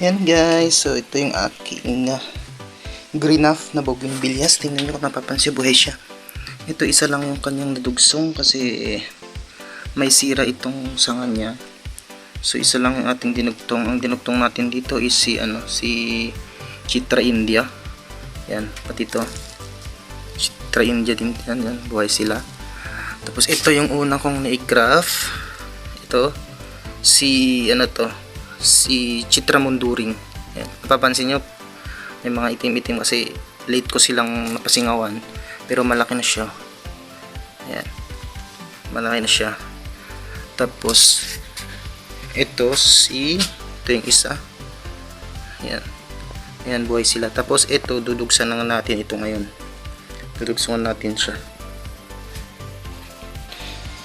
Yan guys, so ito yung aking uh, green off na bougainvilleas. Tingnan nyo kung napapansin siya. Ito isa lang yung kanyang nadugsong kasi may sira itong sanga niya. So isa lang yung ating dinugtong. Ang dinugtong natin dito is si ano, si Chitra India. Yan, pati ito. Chitra India din yan, yan, buhay sila. Tapos ito yung una kong na-graph. Ito si ano to, si Chitra Munduring. Yan. Napapansin nyo, may mga itim-itim kasi late ko silang napasingawan. Pero malaki na siya. Ayan. Malaki na siya. Tapos, ito si, ito yung isa. Ayan. Ayan, buhay sila. Tapos, ito, dudugsan na natin ito ngayon. Dudugsan natin siya.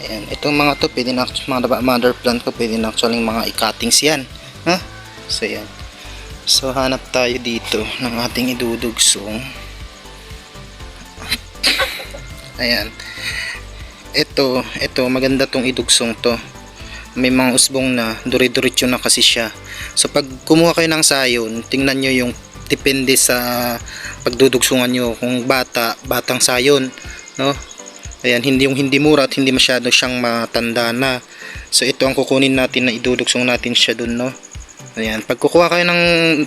Ayan, itong mga to, pwede na, mga mother plant ko, pwede na actually mga i-cuttings yan. Ha? So, yan. So, hanap tayo dito ng ating idudugsong. Ayan. Ito, ito, maganda tong idugsong to. May mga usbong na, duri-diretso na kasi siya. So, pag kumuha kayo ng sayon, tingnan nyo yung depende sa pagdudugsungan nyo. Kung bata, batang sayon, no? Ayan, hindi yung hindi mura at hindi masyado siyang matanda na. So, ito ang kukunin natin na idudugsong natin siya dun, no? Ayan, pag kukuha kayo ng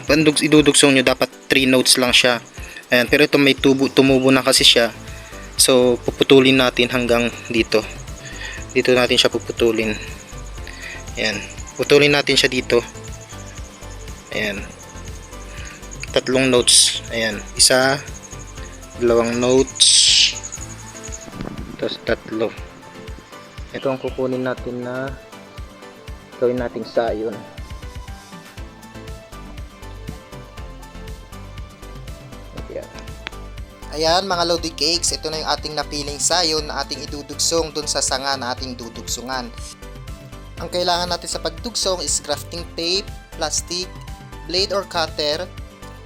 pandugs, idudugsong nyo, dapat 3 notes lang siya. Ayan, pero ito may tubo, tumubo na kasi siya. So, puputulin natin hanggang dito. Dito natin siya puputulin. Ayan, putulin natin siya dito. Ayan. Tatlong notes. Ayan, isa, dalawang notes, tapos tatlo. Ito ang kukunin natin na gawin nating sayon. Ayan mga Lodi Cakes, ito na yung ating napiling sayon na ating idudugsong dun sa sanga na ating dudugsungan. Ang kailangan natin sa pagdugsong is grafting tape, plastic, blade or cutter,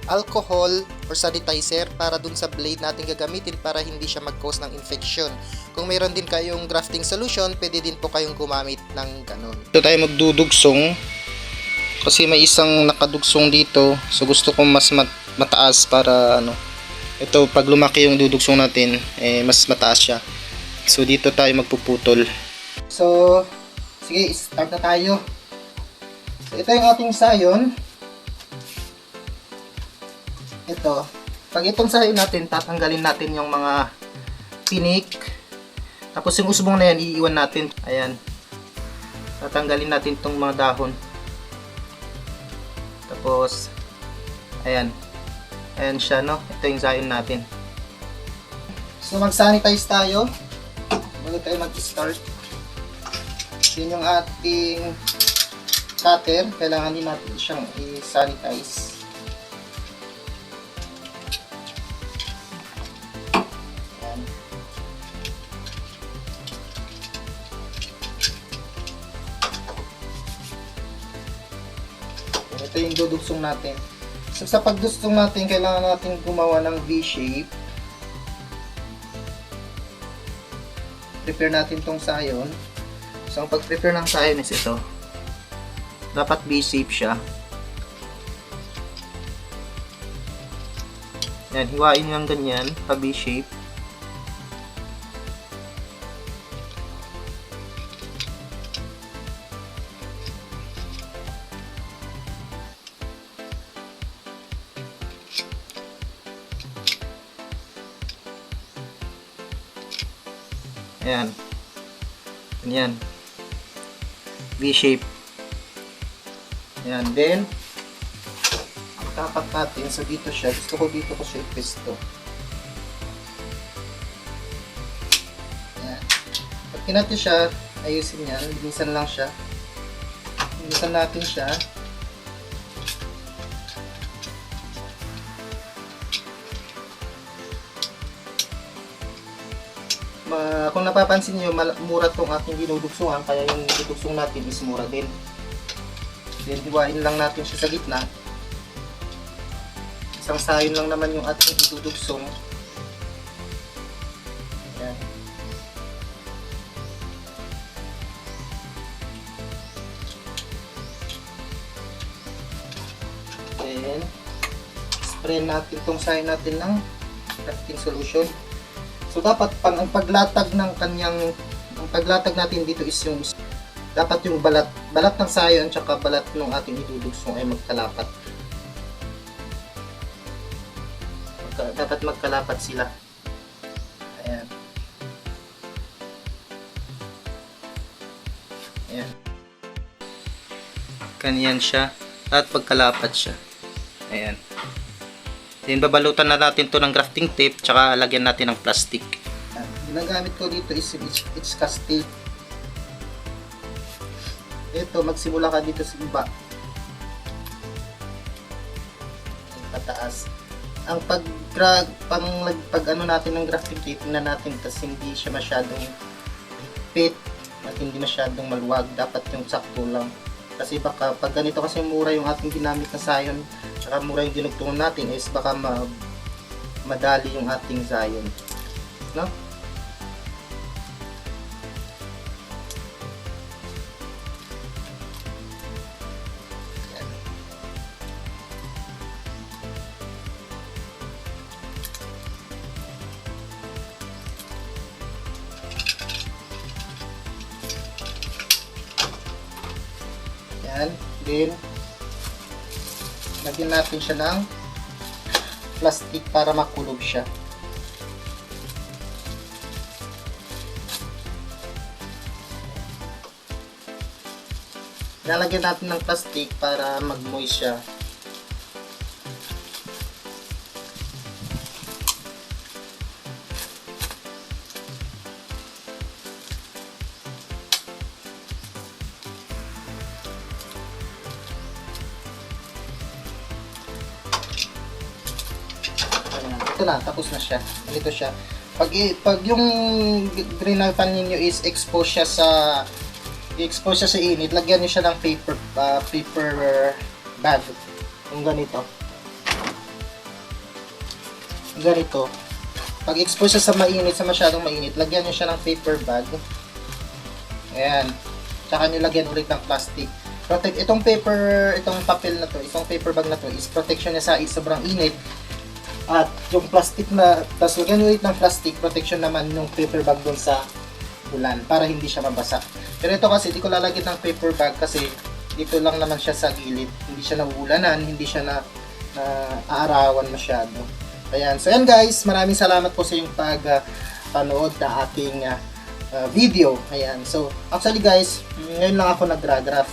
alcohol or sanitizer para dun sa blade natin gagamitin para hindi siya mag-cause ng infection. Kung mayroon din kayong grafting solution, pwede din po kayong gumamit ng ganun. Ito tayo magdudugsong kasi may isang nakadugsong dito so gusto ko mas mat- mataas para ano ito pag lumaki yung dudugsong natin eh mas mataas siya. So dito tayo magpuputol. So sige start na tayo. So, ito yung ating sayon. Ito pag itong sayon natin tatanggalin natin yung mga pinik. Tapos yung usbong na yan iiwan natin. Ayan. Tatanggalin natin itong mga dahon. Tapos, ayan. Ayan siya, no? Ito yung sayon natin. So, mag-sanitize tayo. Bago tayo mag-start. Yun yung ating cutter. Kailangan din natin siyang i-sanitize. Ito yung dudugsong natin. So, sa pagdugsong natin, kailangan natin gumawa ng V-shape. Prepare natin tong sayon. So, ang pag-prepare ng sayon is ito. Dapat V-shape siya. Yan, hiwain ng ganyan, pa V-shape. Ayan. Ayan. V-shape. Ayan. Then, tapat natin. So, dito siya. Gusto ko dito ko siya i-pesto. Ayan. Pag natin siya, ayusin yan. Linisan lang siya. Linisan natin siya. Ma, kung napapansin niyo mura tong aking dinudugsungan kaya yung dudugsong natin is mura din. Then hiwain lang natin siya sa gitna. Isang sayon lang naman yung ating idudugsong yan spray natin itong sayo natin ng crafting solution. So dapat pang ang paglatag ng kanyang ang paglatag natin dito is yung dapat yung balat balat ng sayo at saka balat ng ating idudugsong ay magkalapat. Magka- dapat magkalapat sila. Ayan. Ayan. Ganyan siya. At pagkalapat siya. Ayan. Then babalutan na natin to ng grafting tape tsaka lagyan natin ng plastic. Ginagamit ko dito is it's, cast tape. Ito, magsimula ka dito sa iba. Pataas. Ang pag drag pang pag ano natin ng grafting tape na natin tas hindi siya masyadong higpit at hindi masyadong maluwag dapat yung sakto lang kasi baka pag ganito kasi mura yung ating ginamit na sayon tsaka mura yung dinugtungan natin is baka ma madali yung ating sayon no? Yan. Then, lagyan natin siya ng plastic para makulog siya. Lalagyan natin ng plastic para mag-moist siya. Ito na, tapos na siya. Ito siya. Pag, pag yung green na pan ninyo is exposed siya sa i-expose siya sa init, lagyan niyo siya ng paper ah, paper bag. Yung ganito. Ganito. Pag expose siya sa mainit, sa masyadong mainit, lagyan niyo siya ng paper bag. Ayan. Tsaka niyo lagyan ulit ng plastic. Protect itong paper, itong papel na to, itong paper bag na to is protection niya sa sobrang init. At yung plastic na, tapos lagyan ulit ng plastic, protection naman yung paper bag dun sa ulan para hindi siya mabasa. Pero ito kasi, di ko lalagyan ng paper bag kasi dito lang naman siya sa gilid. Hindi siya nauulanan, hindi siya na, na aarawan masyado. Ayan. So, yan guys. Maraming salamat po sa yung pag ah, panood na aking ah, ah, video. Ayan. So, actually guys, ngayon lang ako nag-graph.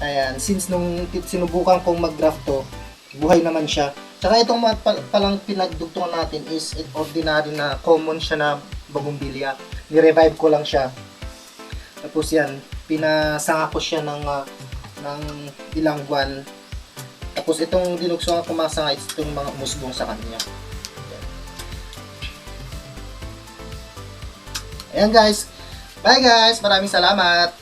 Ayan. Since nung sinubukan kong mag-graph to, buhay naman siya. Tsaka itong palang pinagdugtungan natin is it ordinary na common siya na bagumbilya. Ni-revive ko lang siya. Tapos yan, pinasanga ko siya ng, ah, ng ilang buwan. Tapos itong dinugsungan ko masanga is itong mga musbong sa kanya. Yan. Ayan guys. Bye guys. Maraming salamat.